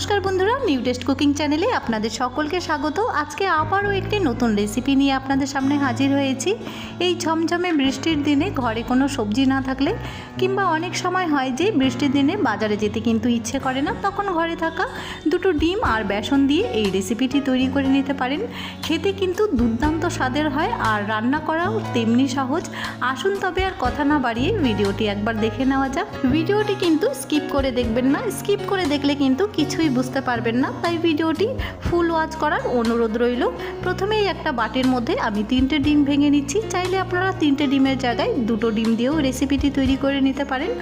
নমস্কার বন্ধুরা new test cooking চ্যানেলে আপনাদের সকলকে স্বাগত। আজকে আবারও একটি নতুন রেসিপি নিয়ে আপনাদের সামনে হাজির হয়েছি। এই ঝমঝমে বৃষ্টির দিনে ঘরে কোনো সবজি না থাকলে কিংবা অনেক সময় হয় যে বৃষ্টির দিনে বাজারে যেতে কিন্তু ইচ্ছে করে না, তখন ঘরে থাকা দুটো ডিম আর বেসন দিয়ে এই রেসিপিটি তৈরি করে নিতে পারেন। খেতে কিন্তু দুর্দান্ত স্বাদের হয় আর রান্না করাও তেমনি সহজ। আসুন তবে আর কথা না বাড়িয়ে ভিডিওটি একবার দেখে নেওয়া যাক। ভিডিওটি কিন্তু স্কিপ করে দেখবেন না, স্কিপ করে দেখলে কিন্তু কিছুই বুঝতে পারবেন না, তাই ভিডিওটি ফুল ওয়াচ করার অনুরোধ রইল। প্রথমেই একটা বাটির মধ্যে আমি তিনটে ডিম ভেঙে নিচ্ছি। চাইলে আপনারা তিনটে ডিমের জায়গায় দুটো ডিম দিয়েও রেসিপিটি তৈরি করে নিতে পারেন।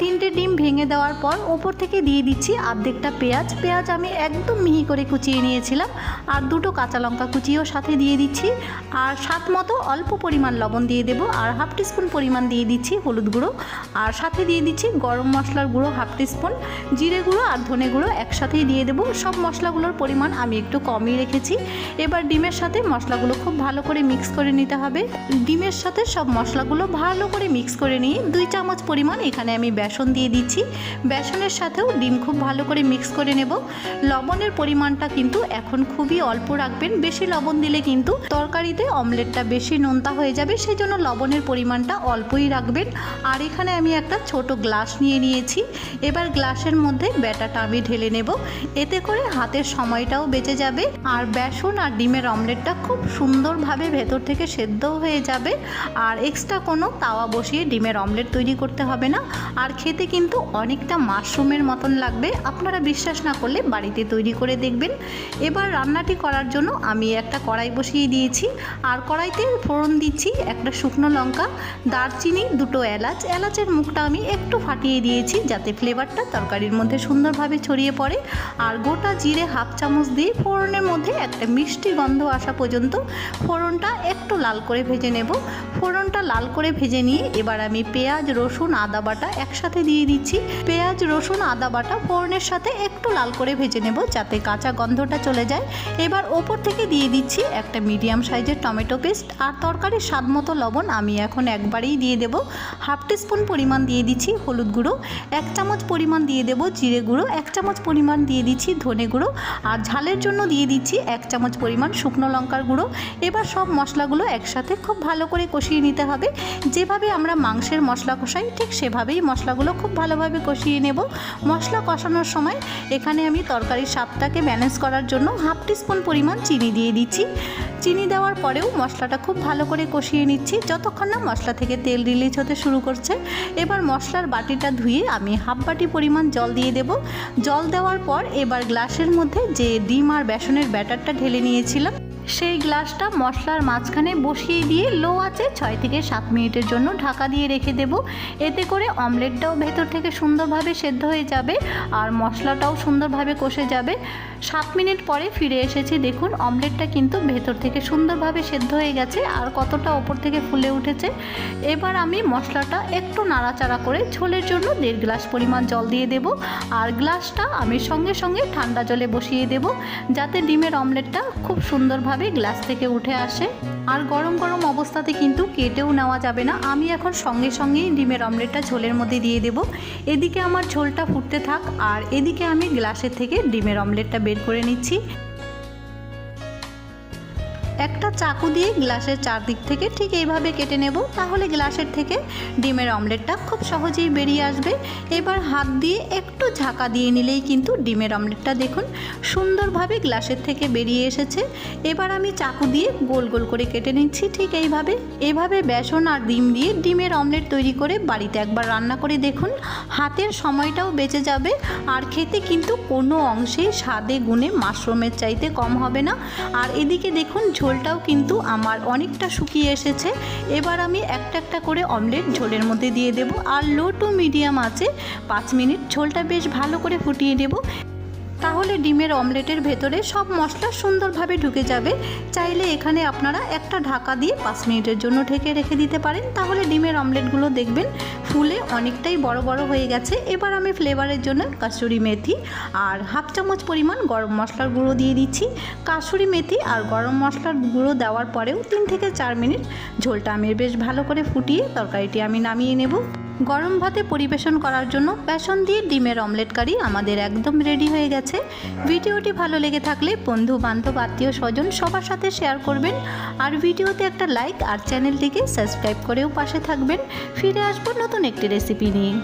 তিনটে ডিম ভেঙে দেওয়ার পর ওপর থেকে দিয়ে দিচ্ছি অর্ধেকটা পেঁয়াজ। পেঁয়াজ আমি একদম মিহি করে কুচিয়ে নিয়েছিলাম আর দুটো কাঁচা লঙ্কা কুচিয়েও সাথে দিয়ে দিচ্ছি। আর স্বাদ মতো অল্প পরিমাণ লবণ দিয়ে দেবো আর হাফ টিস্পুন পরিমাণ দিয়ে দিচ্ছি হলুদ গুঁড়ো। আর সাথে দিয়ে দিচ্ছি গরম মশলার গুঁড়ো হাফ টিস্পুন। জিরে গুঁড়ো আর ধনে গুঁড়ো একসাথেই দিয়ে দেবো। সব মশলাগুলোর পরিমাণ আমি একটু কমই রেখেছি। এবার ডিমের সাথে মশলাগুলো খুব ভালো করে মিক্স করে নিতে হবে। ডিমের সাথে সব মশলাগুলো ভালো করে মিক্স করে নিয়ে দুই চামচ পরিমাণ এখানে আমি বেসন দিয়ে দিচ্ছি। বেসনের সাথেও ডিম খুব ভালো করে মিক্স করে নেব। লবণের পরিমাণটা কিন্তু এখন খুবই অল্প রাখবেন। বেশি লবণ দিলে কিন্তু তরকারিতে অমলেটটা বেশি নোনতা হয়ে যাবে সেই জন্য লবণের পরিমাণটা অল্পই রাখবেন। আর এখানে আমি একটা ছোট গ্লাস নিয়ে নিয়েছি। এবার গ্লাসের মধ্যে ব্যাটাটা আমি ঢেলে নেব। এতে করে হাতের সময়টাও বেঁচে যাবে। আর বেসন আর ডিমের অমলেটটা খুব সুন্দরভাবে ভেতর থেকে সেদ্ধও হয়ে যাবে। আর এক্সট্রা কোনো তাওয়া বসিয়ে ডিমের অমলেট তৈরি করতে হবে না। আর খেতে কিন্তু অনেকটা মাশরুমের মতন লাগবে। আপনারা বিশ্বাস না করলে বাড়িতে তৈরি করে দেখবেন। এবার রান্নাটি করার জন্য আমি একটা কড়াই বসিয়ে দিয়েছি। আর কড়াইতে ফোড়ন দিচ্ছি একটা শুকনো লঙ্কা, দারচিনি, দুটো এলাচ। এলাচের মুখটা আমি একটু ফাটিয়ে দিয়েছি যাতে ফ্লেভারটা তরকারির মধ্যে সুন্দরভাবে ছড়িয়ে পড়ে। আর গোটা জিরে হাফ চামচ দিয়ে ফোড়নের মধ্যে একটা মিষ্টি গন্ধ আসা পর্যন্ত ফোড়নটা একটু লাল করে ভেজে নেব। ফোড়নটা লাল করে ভেজে নিয়ে এবার আমি পেঁয়াজ, রসুন, আদা বাটা একসাথে দিয়ে দিচ্ছি পেঁয়াজ, রসুন, আদা বাটা, ফোড়নের সাথে একটু লাল করে ভেজে নেব যাতে কাঁচা গন্ধটা চলে যায়। এবার ওপর থেকে দিয়ে দিচ্ছি একটা মিডিয়াম সাইজের টমেটো পেস্ট আর তরকারির স্বাদ মতো লবণ আমি এখন একবারেই দিয়ে দেব। হাফ টিস্পুন পরিমাণ দিয়ে দিচ্ছি হলুদ গুঁড়ো, এক চামচ পরিমাণ দিয়ে দেব জিরে গুঁড়ো, এক চামচ পরিমাণ দিয়ে দিচ্ছি ধনে গুঁড়ো আর ঝালের জন্য দিয়ে দিচ্ছি এক চামচ পরিমাণ শুকনো লঙ্কার গুঁড়ো। এবার সব মশলাগুলো একসাথে খুব ভালো করে কষিয়ে নিতে হবে। যেভাবে আমরা মাংসের মশলা কষাই ঠিক সেভাবেই মশলাগুলো খুব ভালোভাবে কষিয়ে নেব। মশলা কষানোর সময় এখানে আমি তরকারির স্বাদটাকে ব্যালেন্স করার জন্য হাফ টিস্পুন পরিমাণ চিনি দিয়ে দিচ্ছি। চিনি দেওয়ার পরেও মশলাটা খুব ভালো করে কষিয়ে নিচ্ছি। যতক্ষণ না মশলা থেকে তেল রিলিজ হতে শুরু করছে, এবার মশলার বাটিটা ধুয়ে আমি হাফ বাটি পরিমাণ জল দিয়ে দেব। জল দেওয়ার পর এবার গ্লাসের মধ্যে যে ডিম আর বেসনের ব্যাটারটা ঢেলে নিয়েছিলাম সেই গ্লাসটা মশলার মাঝখানে বসিয়ে দিয়ে লো আছে ছয় থেকে সাত মিনিটের জন্য ঢাকা দিয়ে রেখে দেব। এতে করে অমলেটটাও ভেতর থেকে সুন্দরভাবে সেদ্ধ হয়ে যাবে আর মশলাটাও সুন্দরভাবে কষে যাবে। সাত মিনিট পরে ফিরে এসেছি। দেখুন, অমলেটটা কিন্তু ভেতর থেকে সুন্দরভাবে সেদ্ধ হয়ে গেছে আর কতটা ওপর থেকে ফুলে উঠেছে। এবার আমি মশলাটা একটু নাড়াচাড়া করে ঝোলের জন্য দেড় গ্লাস পরিমাণ জল দিয়ে দেব আর গ্লাসটা আমি সঙ্গে সঙ্গে ঠান্ডা জলে বসিয়ে দেব যাতে ডিমের অমলেটটা খুব সুন্দরভাবে গ্লাস থেকে উঠে আসে। আর গরম গরম অবস্থাতে কিন্তু কেটেও নেওয়া যাবে না। আমি এখন সঙ্গে সঙ্গেই ডিমের অমলেটটা ঝোলের মধ্যে দিয়ে দেব। এদিকে আমার ঝোলটা ফুটতে থাক। আর এদিকে আমি গ্লাসের থেকে ডিমের অমলেটটা বের করে নিচ্ছি। একটা চাকু দিয়ে গ্লাসের চারদিক থেকে ঠিক এইভাবে কেটে নেব, তাহলে গ্লাসের থেকে ডিমের অমলেটটা খুব সহজেই বেরিয়ে আসবে। এবার হাত দিয়ে একটু ঝাঁকা দিয়ে নিলেই কিন্তু ডিমের অমলেটটা দেখুন সুন্দরভাবে গ্লাসের থেকে বেরিয়ে এসেছে। এবার আমি চাকু দিয়ে গোল গোল করে কেটে নিচ্ছি ঠিক এইভাবে। এভাবে বেসন আর ডিম দিয়ে ডিমের অমলেট তৈরি করে বাড়িতে একবার রান্না করে দেখুন, হাতের সময়টাও বেঁচে যাবে আর খেতে কিন্তু কোনো অংশেই স্বাদে গুণে মাশরুমের চাইতে কম হবে না। আর এদিকে দেখুন ঝোলটাও কিন্তু আমার অনেকটা শুকিয়ে এসেছে। এবার আমি একটা একটা করে অমলেট ঝোলের মধ্যে দিয়ে দেব। আর লো টু মিডিয়াম আছে, পাঁচ মিনিট। ঝোলটা বেশ ভালো করে ফুটিয়ে দেব তাহলে ডিমের অমলেটের ভেতরে সব মশলা সুন্দরভাবে ঢুকে যাবে। চাইলে এখানে আপনারা একটা ঢাকা দিয়ে পাঁচ মিনিটের জন্য ঢেকে রেখে দিতে পারেন। তাহলে ডিমের অমলেটগুলো দেখবেন ফুলে অনেকটাই বড় বড় হয়ে গেছে। এবার আমি ফ্লেভারের জন্য কাসুরি মেথি আর হাফ চামচ পরিমাণ গরম মশলার গুঁড়ো দিয়ে দিচ্ছি। কাসুরি মেথি আর গরম মশলার গুঁড়ো দেওয়ার পরেও তিন থেকে চার মিনিট ঝোলটা আমি বেশ ভালো করে ফুটিয়ে তরকারিটি আমি নামিয়ে নেব। গরম ভাতে পরিবেশন করার জন্য বেসন দিয়ে ডিমের অমলেট কারি আমাদের একদম রেডি হয়ে গেছে। ভিডিওটি ভালো লেগে থাকলে বন্ধু, বান্ধব, আত্মীয়, স্বজন সবার সাথে শেয়ার করবেন। আর ভিডিওতে একটা লাইক আর চ্যানেলটিকে সাবস্ক্রাইব করেও পাশে থাকবেন। ফিরে আসব নতুন একটি রেসিপি নিয়ে।